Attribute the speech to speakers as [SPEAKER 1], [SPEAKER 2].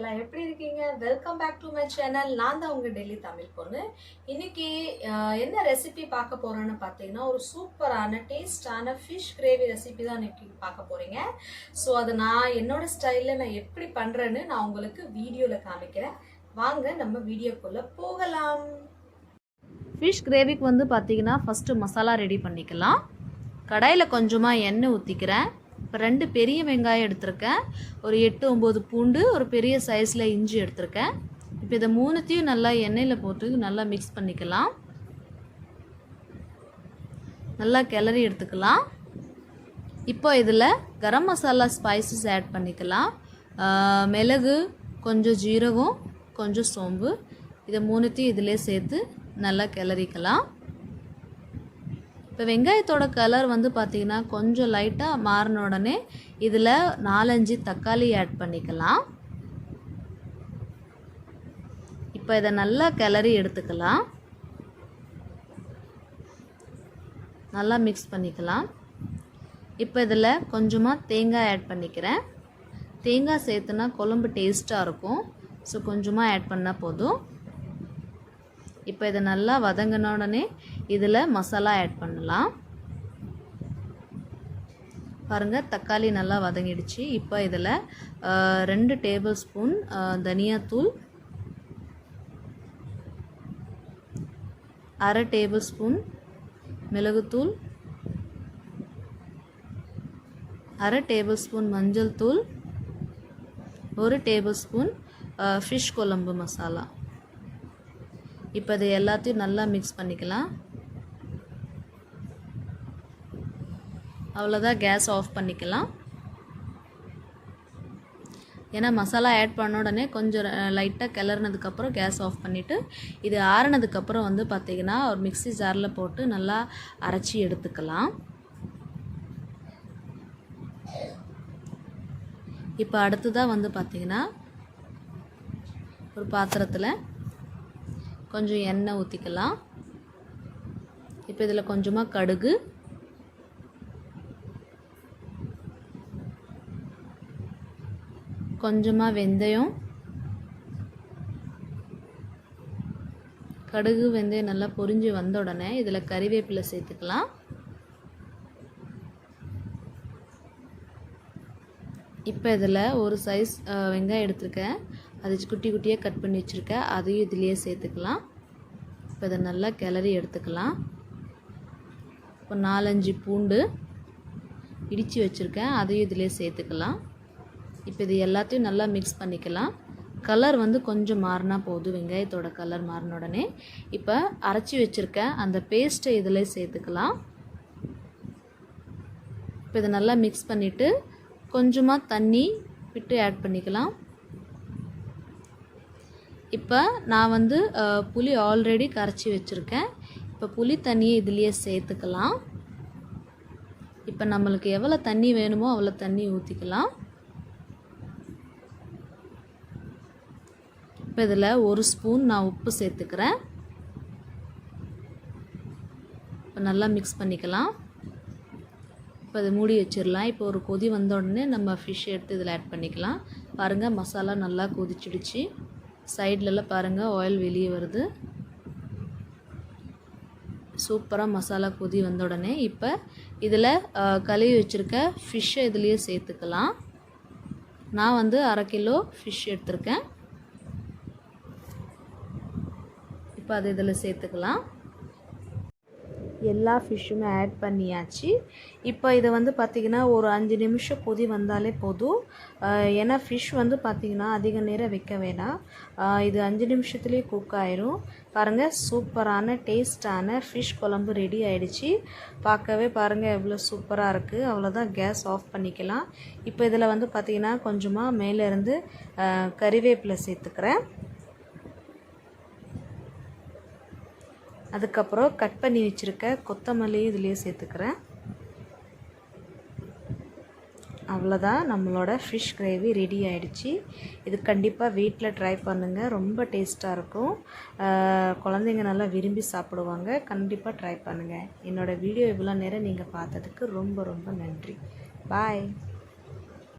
[SPEAKER 1] எல்லாம் எப்படி இருக்கீங்க? Welcome back to my channel நான் தான் உங்கள் டெல்லி தமிழ் பொண்ணு. இன்னைக்கு என்ன ரெசிபி பார்க்க போகிறேன்னு பார்த்தீங்கன்னா ஒரு சூப்பரான டேஸ்டான ஃபிஷ் கிரேவி ரெசிபி தான் இன்னைக்கு பார்க்க போகிறீங்க ஸோ அதை நான் என்னோட ஸ்டைலில் நான் எப்படி பண்ணுறேன்னு நான் உங்களுக்கு வீடியோவில் காமிக்கிறேன். வாங்க நம்ம வீடியோக்குள்ளே போகலாம்.
[SPEAKER 2] ஃபிஷ் கிரேவிக்கு வந்து பார்த்தீங்கன்னா ஃபஸ்ட்டு மசாலா ரெடி பண்ணிக்கலாம். கடாயில் கொஞ்சமாக எண்ணெய் ஊற்றிக்கிறேன் இப்போ ரெண்டு பெரிய வெங்காயம் எடுத்திருக்கேன். ஒரு எட்டு ஒம்பது பூண்டு ஒரு பெரிய சைஸில் இஞ்சி எடுத்திருக்கேன். இப்போ இதை மூணுத்தையும் நல்லா எண்ணெயில் போட்டு நல்லா மிக்ஸ் பண்ணிக்கலாம். நல்லா கிளறி எடுத்துக்கலாம். இப்போ இதில் கரம் மசாலா ஸ்பைசஸ் ஆட் பண்ணிக்கலாம். மிளகு கொஞ்சம் ஜீரகம் கொஞ்சம் சோம்பு. இதை மூணுத்தையும் இதிலே சேர்த்து நல்லா கிளறிக்கலாம். இப்போ வெங்காயத்தோட கலர் வந்து பார்த்திங்கன்னா கொஞ்சம் லைட்டாக மாறின உடனே இதில் நாலஞ்சு தக்காளி ஆட் பண்ணிக்கலாம். இப்போ இதை நல்லா கிளறி எடுத்துக்கலாம். நல்லா மிக்ஸ் பண்ணிக்கலாம். இப்போ இதில் கொஞ்சமாக தேங்காய் ஆட் பண்ணிக்கிறேன். தேங்காய் சேர்த்துனா குழம்பு டேஸ்ட்டாக இருக்கும். ஸோ கொஞ்சமாக ஆட் பண்ணால் போதும். இப்போ இதை நல்லா வதங்கின உடனே இதில் மசாலா ஆட் பண்ணலாம். பாருங்கள் தக்காளி நல்லா வதங்கிடுச்சு. இப்போ இதில் ரெண்டு டேபிள் ஸ்பூன் தனியாத்தூள் அரை டேபிள் ஸ்பூன் மிளகுத்தூள் அரை டேபிள் ஸ்பூன் மஞ்சள் தூள் ஒரு டேபிள் ஸ்பூன் ஃபிஷ் குழம்பு மசாலா. இப்போ இது எல்லாத்தையும் நல்லா மிக்ஸ் பண்ணிக்கலாம். அவ்வளோதான் கேஸ் ஆஃப் பண்ணிக்கலாம். ஏன்னா மசாலா ஆட் பண்ண உடனே கொஞ்சம் லைட்டாக கிளறினதுக்கப்புறம் கேஸ் ஆஃப் பண்ணிவிட்டு இது ஆறுனதுக்கப்புறம் வந்து பார்த்திங்கன்னா ஒரு மிக்சி ஜாரில் போட்டு நல்லா அரைச்சி எடுத்துக்கலாம். இப்போ அடுத்ததாக வந்து பார்த்திங்கன்னா ஒரு பாத்திரத்தில் கொஞ்சம் எண்ணெய் ஊற்றிக்கலாம் இப்போ இதில் கொஞ்சமாக கடுகு கொஞ்சமாக வெந்தயம். கடுகு வெந்தயம் நல்லா பொரிஞ்சு வந்த உடனே இதில் கறிவேப்பிலை சேர்த்துக்கலாம். இப்போ இதில் ஒரு சைஸ் வெங்காயம் எடுத்திருக்கேன். அது குட்டி குட்டியாக கட் பண்ணி வச்சுருக்கேன். அதையும் இதுலேயே சேர்த்துக்கலாம். இப்போ இதை நல்லா கிளறி எடுத்துக்கலாம். இப்போ நாலஞ்சு பூண்டு இடித்து வச்சுருக்கேன். அதையும் இதிலே சேர்த்துக்கலாம். இப்போ இது எல்லாத்தையும் நல்லா மிக்ஸ் பண்ணிக்கலாம். கலர் வந்து கொஞ்சம் மாறினா போதும் வெங்காயத்தோட கலர் மாறின உடனே. இப்போ அரைச்சி வச்சுருக்கேன் அந்த பேஸ்ட்டை இதில் சேர்த்துக்கலாம். இப்போ இதை நல்லா மிக்ஸ் பண்ணிவிட்டு கொஞ்சமாக தண்ணி விட்டு ஆட் பண்ணிக்கலாம். இப்போ நான் வந்து புளி ஆல்ரெடி கரைச்சி வச்சுருக்கேன். இப்போ புளி தண்ணியை இதுலேயே சேர்த்துக்கலாம். இப்போ நம்மளுக்கு எவ்வளோ தண்ணி வேணுமோ அவ்வளோ தண்ணி ஊற்றிக்கலாம் இப்போ இதில் ஒரு ஸ்பூன் நான் உப்பு சேர்த்துக்கிறேன். இப்போ நல்லா மிக்ஸ் பண்ணிக்கலாம். இப்போ அதை மூடி வச்சிடலாம் இப்போ ஒரு கொதி வந்த உடனே நம்ம ஃபிஷ் எடுத்து இதில் ஆட் பண்ணிக்கலாம். பாருங்கள் மசாலா நல்லா கொதிச்சிடுச்சு. சைட்லலாம் பாருங்கள் ஆயில் வெளியே வருது. சூப்பராக மசாலா கொதி வந்த உடனே இப்போ இதில் கழுவி வச்சுருக்க ஃபிஷ்ஷை இதுலேயே சேர்த்துக்கலாம். நான் வந்து அரை கிலோ ஃபிஷ் எடுத்திருக்கேன். இப்போ அதை இதில் சேர்த்துக்கலாம். எல்லா ஃபிஷ்ஷுமே ஆட் பண்ணியாச்சு. இப்போ இதை வந்து பார்த்திங்கன்னா ஒரு அஞ்சு நிமிஷம் கொதி வந்தாலே போதும். ஏன்னா ஃபிஷ் வந்து பார்த்திங்கன்னா அதிக நேரம் வைக்க வேணாம். இது அஞ்சு நிமிஷத்துலேயே குக் ஆயிரும். பாருங்கள் சூப்பரான டேஸ்டான ஃபிஷ் குழம்பு ரெடி ஆகிடுச்சி பார்க்கவே பாருங்கள் எவ்வளோ சூப்பராக இருக்குது அவ்வளோதான் கேஸ் ஆஃப் பண்ணிக்கலாம். இப்போ இதில் வந்து பார்த்திங்கன்னா கொஞ்சமாக மேலேருந்து கறிவேப்பிலை சேர்த்துக்கிறேன். அதுக்கப்புறம் கட் பண்ணி வச்சுருக்க கொத்தமல்லியும் இதுலேயே சேர்த்துக்கிறேன். அவ்வளோதான் நம்மளோட ஃபிஷ் கிரேவி ரெடி ஆகிடுச்சி இது கண்டிப்பாக வீட்டில் ட்ரை பண்ணுங்கள் ரொம்ப டேஸ்ட்டாக இருக்கும். குழந்தைங்க நல்லா விரும்பி சாப்பிடுவாங்க. கண்டிப்பாக ட்ரை பண்ணுங்கள் என்னோடய வீடியோ இவ்வளோ நேரம் நீங்கள் பார்த்ததுக்கு ரொம்ப ரொம்ப நன்றி. பாய்